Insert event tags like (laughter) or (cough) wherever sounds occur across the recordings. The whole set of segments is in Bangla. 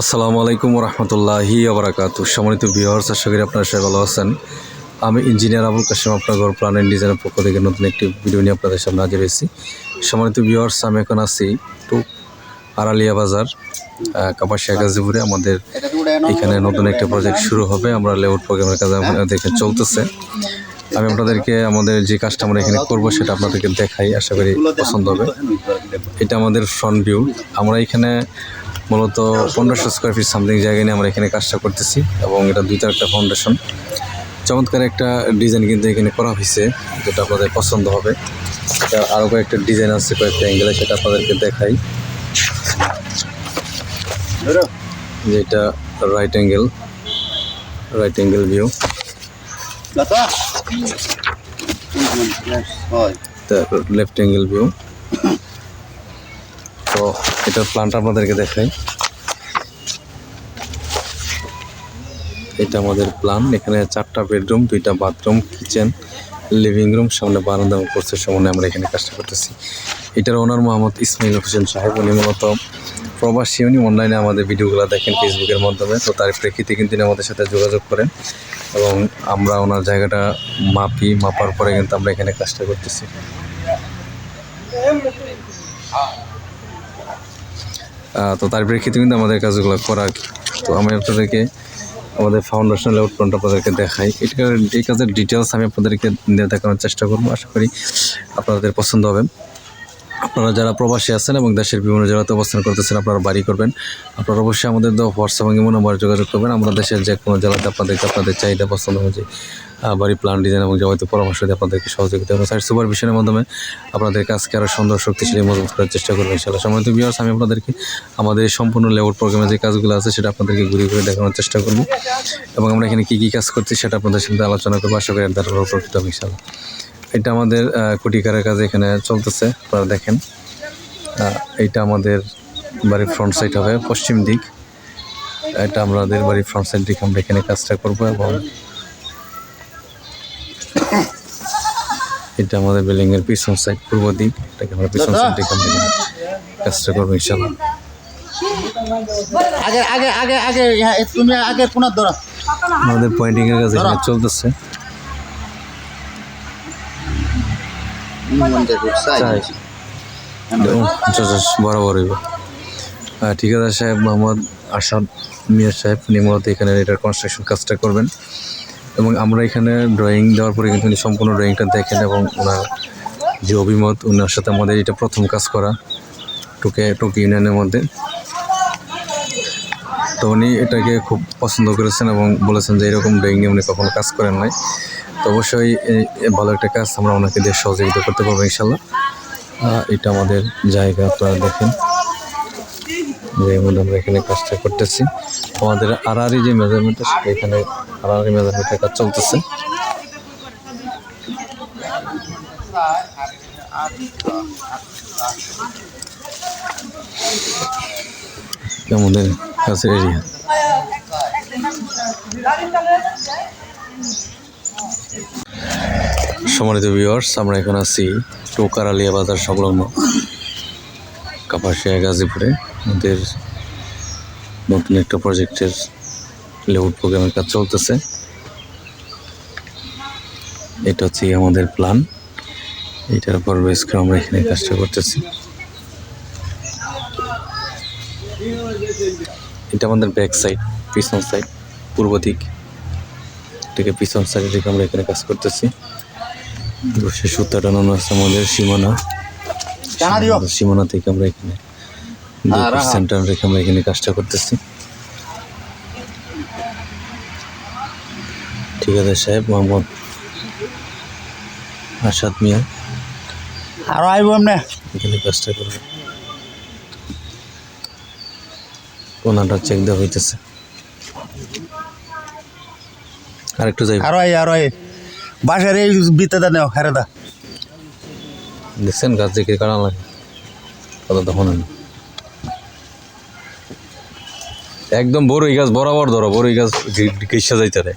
আসসালামু আলাইকুম রহমতুল্লাহি আবরাকাত সম্মানিত বিহার আশা করি আপনারা সবাই ভালো আছেন। আমি ইঞ্জিনিয়ার আবুল কাশিম আপনার ঘর প্ল্যান ডিজাইনের পক্ষ থেকে নতুন একটি ভিডিও নিয়ে আপনাদের সামনে হাজির হয়েছি। সম্মানিত বিহার্স আমি এখন আছি টু আড়ালিয়া বাজার কাপাসিয়া, গাজীপুরে। আমাদের এখানে নতুন একটা প্রজেক্ট শুরু হবে। আমরা লেআউট প্রোগ্রামের কাজ আমাদের এখানে চলতেছে। আমি আপনাদেরকে আমাদের যে কাজটা আমরা এখানে করব সেটা আপনাদেরকে দেখাই, আশা করি পছন্দ হবে। এটা আমাদের ফ্রন্ট ভিউ আমরা এখানে মূলত পনেরোশো স্কোয়ার ফিট সামথিং জায়গায় নিয়ে আমরা এখানে কাজটা করতেছি এবং এটা দুইটা একটা ফাউন্ডেশন চমৎকার একটা ডিজাইন কিন্তু এখানে করা হয়েছে যেটা আপনাদের পছন্দ হবে। এটা আরও কয়েকটা ডিজাইন আছে কয়েকটা অ্যাঙ্গেলে সেটা আপনাদেরকে দেখাই। যেটা right angle right angle view left angle view তো এটার প্ল্যানটা আপনাদেরকে দেখাই। এটা আমাদের প্ল্যান এখানে চারটা বেডরুম দুইটা বাথরুম কিচেন লিভিং রুম সামনে বারান্দা করছে সামনে আমরা এখানে কাজটা করতেছি। এটার ওনার মোহাম্মদ ইসমাইল হোসেন সাহেব উনি মূলত প্রবাসী উনি অনলাইনে আমাদের ভিডিওগুলো দেখেন ফেসবুকের মাধ্যমে। তো তার প্রেক্ষিতে কিন্তু আমাদের সাথে যোগাযোগ করেন এবং আমরা ওনার জায়গাটা মাপি মাপার পরে কিন্তু আমরা এখানে কাজটা করতেছি। আহ, তো তার প্রেক্ষিতে কিন্তু আমাদের কাজগুলো করা তো আমি আপনাদেরকে আমাদের ফাউন্ডেশন লেআউট প্ল্যানটা আপনাদেরকে দেখাই। এটার এই কাজের ডিটেলস আমি আপনাদেরকে দেখানোর চেষ্টা করব। আশা করি আপনাদের পছন্দ হবে। আপনারা যারা প্রবাসী আছেন এবং দেশের বিভিন্ন জেলাতে অবস্থান করতেছেন, আপনারা বাড়ি করবেন। আপনারা অবশ্যই আমাদের হোয়াটসঅ্যাপ এবং ইমো নাম্বার যোগাযোগ করবেন। আমরা দেশের যে কোনো জেলাতে আপনাদেরকে আপনাদের চাহিদা পছন্দ অনুযায়ী আহ, বাড়ি প্ল্যান ডিজাইন এবং যাবতীয় পরামর্শ দিয়ে আপনাদেরকে সহযোগিতা এবং সাইট সুপারভিশনের মাধ্যমে আপনাদের কাজকে আরও সুন্দর শক্তিশালী মজবুত করার চেষ্টা করবেন ইনশাআল্লাহ। সম্মানিত বিয়ার্স আমি আপনাদেরকে আমাদের সম্পূর্ণ লেআউট প্রোগ্রামে যে কাজগুলো আছে সেটা আপনাদেরকে ঘুরে ঘুরে দেখানোর চেষ্টা করব। এবং আমরা এখানে কী কী কাজ করছি সেটা আপনাদের সাথে আলোচনা করব। আশা করি দ্বারা উপকৃত হবে ইনশাআল্লাহ। এটা আমাদের কুটিকারের কাজ এখানে চলতেছে আপনারা দেখেন। এইটা আমাদের বাড়ির ফ্রন্ট সাইড হবে পশ্চিম দিক। এটা আমাদের বাড়ির ফ্রন্ট সাইড দিকে আমরা এখানে কাজটা করব এবং এটা আমাদের বিল্ডিং এর পিছন সাইড পূর্ব দিক। এটাকে আমরা পিছন সাইড আমরা কাজটা করব ইনশাল্লাহ আগে আগে আগে আগে হ্যাঁ, তুমি আগে পুনর ধরো। আমাদের পয়েন্টিং এর কাজ এখানে চলতেছে। বরাবর ঠিকাদার সাহেব মোহাম্মদ আসাদ মিয়া সাহেব উনি মূলত এখানে এটার কনস্ট্রাকশন কাজটা করবেন। এবং আমরা এখানে ড্রয়িং দেওয়ার পরে কিন্তু উনি সম্পূর্ণ ড্রয়িংটা দেখেন এবং ওনার যে অভিমত ওনার সাথে আমাদের এটা প্রথম কাজ করা, টুকে, টুকি ইউনিয়নের মধ্যে। তো উনি এটাকে খুব পছন্দ করেছেন এবং বলেছেন যে এরকম ড্রয়িং নিয়ে উনি কখনো কাজ করেন নাই। তো অবশ্যই ভালো একটা কাজ, আমরা ওনাকে দিয়ে সহযোগিতা করতে পারব ইনশাল্লাহ এটা আমাদের জায়গা, আপনারা দেখেন। যে আমরা এখানে কাজটা করতেছি। আমাদের আড়াআড়ি যে মেজারমেন্টটা সেটা এখানে আড়াআড়ি মেজারমেন্টের কাজ চলতেছে। আমাদের কাছের এরিয়া সম্মানিত ভিউয়ার্স আমরা এখন আছি টোকার আলিয়া বাজার সংলগ্ন কাপাসিয়া গাজীপুরে। আমাদের নতুন একটা প্রজেক্টের লেআউট প্রোগ্রামের কাজ চলতেছে। এটা হচ্ছে আমাদের প্ল্যান এটার উপর বেশ করে আমরা এখানে কাজটা করতেছি। এটা আমাদের ব্যাক সাইড পিছন সাইড পূর্ব দিক। থেকে পিছন সাইডে থেকে আমরা এখানে কাজ করতেছি। সুতা টানানো আছে আমাদের সীমানা। সীমানা থেকে আমরা এখানে সেন্টার রেখে আমরা এখানে কাজটা করতেছি। ঠিকাদার সাহেব মোহাম্মদ আসাদ মিয়া। আরও আইব এমনি। এখানে কাজটা করবে কোনাটা চেক দেওয়া হইতেছে। যাই আরও আই আরও আই। বাসার এই বিতে নেও হেরে দা। দেখছেন গাছ দেখে কারণ লাগে। কত তখন না একদম বড়ই গাছ বরাবর ধরো বড়ই গাছ গ্রীষ্ম যাইতে রে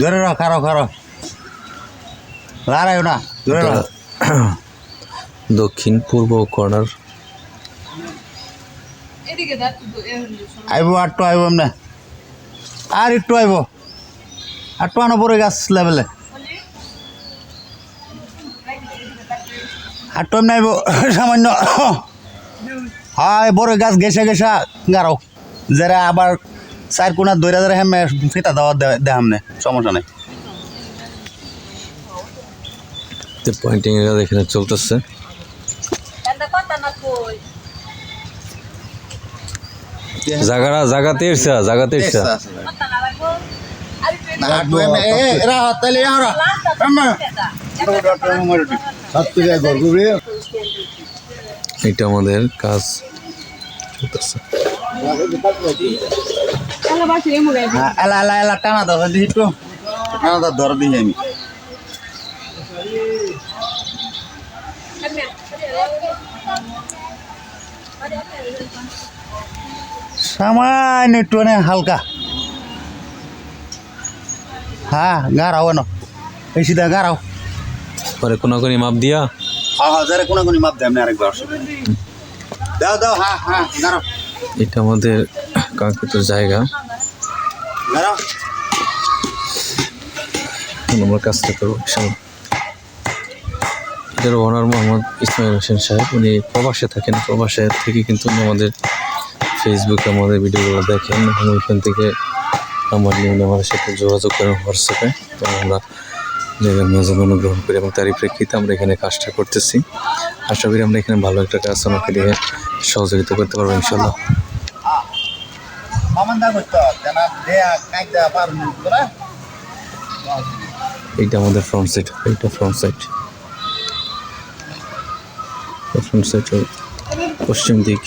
ধরে রাখ খারো খারো লড়াইও না ধরে রাখ। (coughs) দক্ষিণ পূর্ব কর্নার। এদিকে দাঁত আইব আটটু আইব এমনি আর একটু আইব। আটটু আনো পরে গাছ লেভেলে। আটটু এমনি আইব সামান্য। হয় বড় গাছ গেছে গেছা গারো। যারা আবার চার কোনা দৈরা ধরে হেমে ফিতা দেওয়া দেহাম নে সমস্যা নেই। পয়েন্টিং এর এখানে চলতেছে। জায়গাটা জায়গাতে এসছে জায়গাতে এসছে। এরা তাহলে এটা আমাদের কাজ চলতেছে। এলা এলা এলা টানা দিই দাও ধর দিই আমি। সামান্য একটু হালকা। হ্যাঁ গাড়াও না। এই সিধা গাড়াও পরে কোনাকুনি মাপ দিয়া। কোনো কোনো মাপ দেয় আমি আরেকবার দাও দাও হ্যাঁ হ্যাঁ গাড়াও এটা আমাদের কাঙ্ক্ষিত জায়গা। এখন আমরা কাজটা করব এটার ওনার মোহাম্মদ ইসমাইল হোসেন সাহেব উনি প্রবাসে থাকেন। প্রবাসে থেকে কিন্তু উনি আমাদের ফেসবুকে আমাদের ভিডিওগুলো দেখেন। এবং ওইখান থেকে আমার নিয়ে আমাদের সাথে যোগাযোগ করেন হোয়াটসঅ্যাপে। তো আমরা জায়গার মেজাজ অনুগ্রহণ করি এবং তারই প্রেক্ষিতে আমরা এখানে কাজটা করতেছি। আশা করি আমরা এখানে ভালো একটা কাজ আমাকে দিয়ে সহযোগিতা করতে পারব ইনশাল্লাহ এইটা আমাদের ফ্রন্ট সাইড এইটা ফ্রন্ট সাইড ফ্রন্ট সাইড পশ্চিম দিক।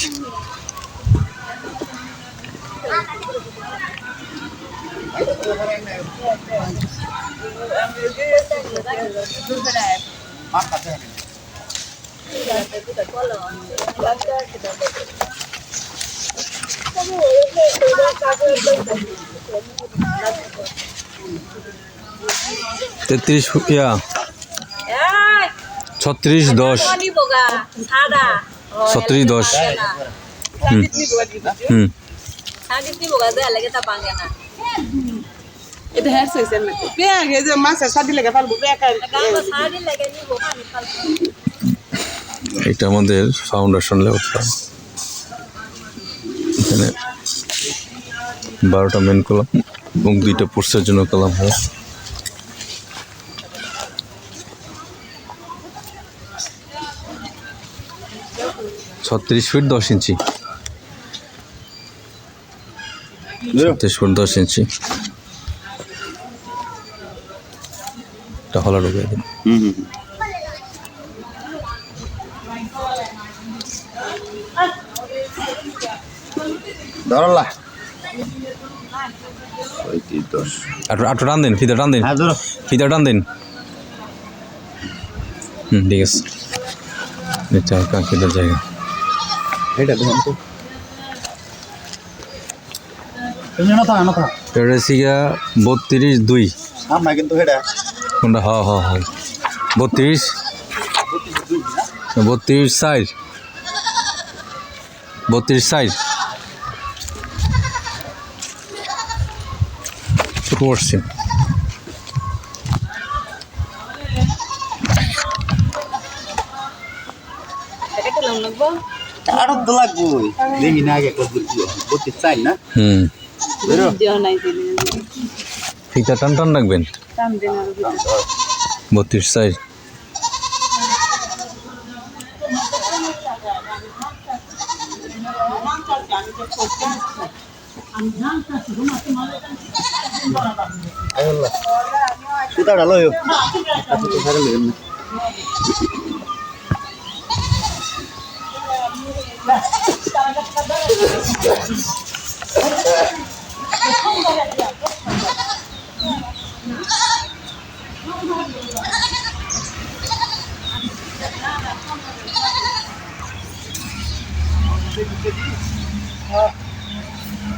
তেত্রিশ ইয়া ছত্রিশ দশ। ছত্রিশ দশ। হুম। এটা হ্যাঁ পেঁয়াজ এই যে সাদি লেগে পারব পেঁয়াজ এটা আমাদের ফাউন্ডেশন লেভেলটা এখানে বারোটা মেন কলাম এবং দুইটা পোর্সের জন্য কলাম হয় ছত্রিশ ফিট দশ ইঞ্চি ছত্রিশ ফুট দশ ইঞ্চি ধরলা টান দিন ফিতা টান দিন। হ্যাঁ টান দিন। হুম ঠিক আছে। জায়গা। এটা দেখুন তো। বত্রিশ দুই। আমরা কিন্তু এটা। কোনটা? হ হ হ। বত্রিশ। বত্রিশ সাইজ বত্রিশ সাইজ করছি। আরও তো লাগবো। দেখি না আগে কত করতে না? হুম। ফিতা টান টান রাখবেন। বত্রিশ সাইজ। সুতো এমনি (laughs)